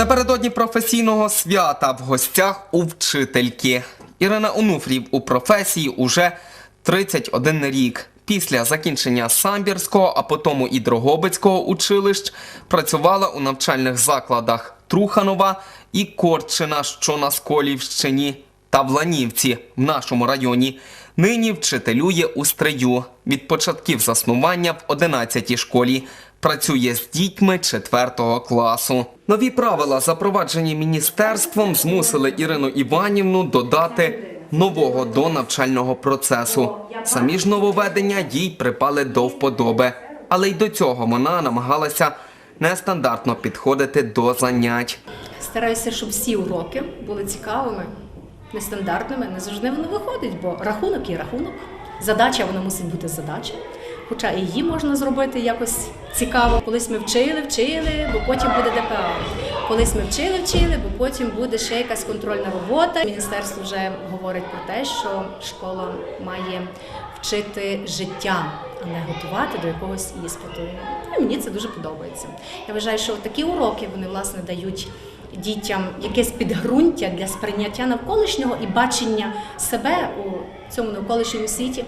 Напередодні професійного свята в гостях у вчительки. Ірина Онуфрів у професії уже 31 рік. Після закінчення Самбірського, а потім і Дрогобицького училищ працювала у навчальних закладах Труханова і Корчина, що на Сколівщині, та в Ланівці в нашому районі. Нині вчителює у Стрию. Від початків заснування в 11-й школі. Працює з дітьми 4 класу. Нові правила, запроваджені міністерством, змусили Ірину Іванівну додати нового до навчального процесу. Самі ж нововведення їй припали до вподоби, але й до цього вона намагалася нестандартно підходити до занять. Стараюся, щоб всі уроки були цікавими, нестандартними. Не завжди воно виходить, бо рахунок є рахунок. Задача вона мусить бути задача. Хоча і її можна зробити якось цікаво. Колись ми вчили, вчили, бо потім буде ДПА. Колись ми вчили, вчили, бо потім буде ще якась контрольна робота. Міністерство вже говорить про те, що школа має вчити життя, а не готувати до якогось іспиту. І мені це дуже подобається. Я вважаю, що такі уроки вони власне дають дітям якесь підґрунтя для сприйняття навколишнього і бачення себе у цьому навколишньому світі.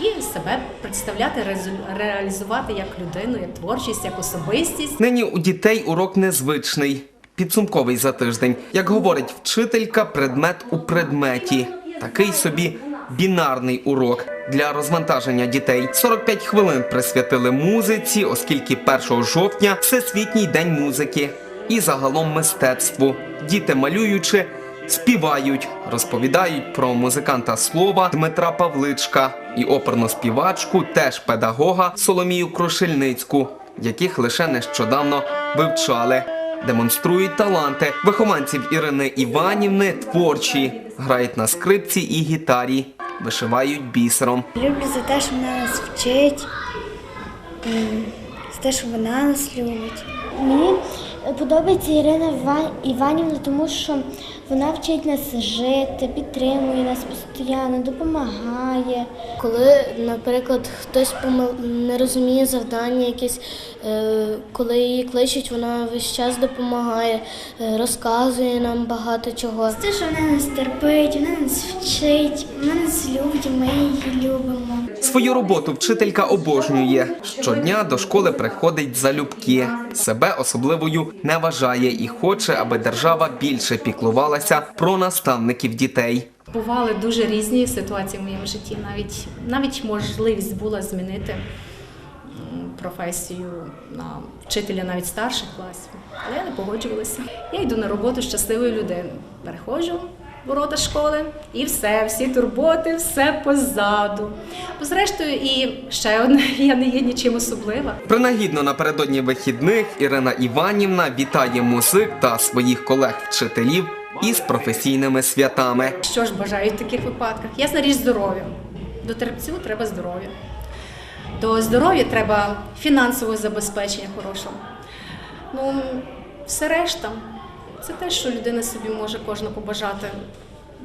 І себе представляти, реалізувати як людину, як творчість, як особистість. Нині у дітей урок незвичний, підсумковий за тиждень. Як говорить вчителька, предмет у предметі. Такий собі бінарний урок для розвантаження дітей. 45 хвилин присвятили музиці, оскільки 1 жовтня всесвітній день музики і загалом мистецтву. Діти малюючи. Співають, розповідають про музиканта слова Дмитра Павличка і оперну співачку, теж педагога Соломію Крушельницьку, яких лише нещодавно вивчали. Демонструють таланти вихованців Ірини Іванівни, творчі, грають на скрипці і гітарі, вишивають бісером. Люблю за те, що вона нас вчить, за те, що вона нас любить. Подобається Ірина Іва- Іванівна, тому що вона вчить нас жити, підтримує нас постійно, допомагає. Коли, наприклад, хтось не розуміє завдання якесь, е, коли її кличуть, вона весь час допомагає, е, розказує нам багато чого. Те, що вона нас терпить, вона нас вчить, вона нас любить, ми її любимо. Свою роботу вчителька обожнює. Щодня до школи приходить залюбки. Себе особливою не вважає і хоче, аби держава більше піклувалася про наставників дітей. Бували дуже різні ситуації в моєму житті. Навіть навіть можливість була змінити професію на вчителя навіть старших класів. Але я не погоджувалася. Я йду на роботу щасливою людиною. Переходжу ворота школи і все, всі турботи, все позаду. Бо зрештою, і ще одне, я не є нічим особлива. Принагідно напередодні вихідних Ірина Іванівна вітає музик та своїх колег-вчителів із професійними святами. Що ж бажають в таких випадках? Ясна річ здоров'я. До терпцю треба здоров'я. До здоров'я треба фінансове забезпечення хорошого. Ну, все решта це те, що людина собі може кожна побажати.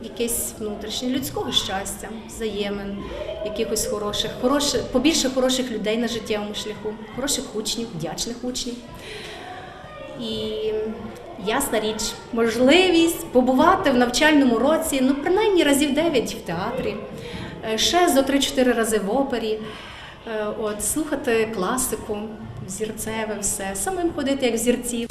Якесь внутрішнє людського щастя, взаємин, якихось хороших, хороших, побільше хороших людей на життєвому шляху, хороших учнів, вдячних учнів. І ясна річ, можливість побувати в навчальному році, ну принаймні разів 9 в театрі, е, ще зо 3-4 рази в опері, е, от, слухати класику, взірцеве все, самим ходити як взірці.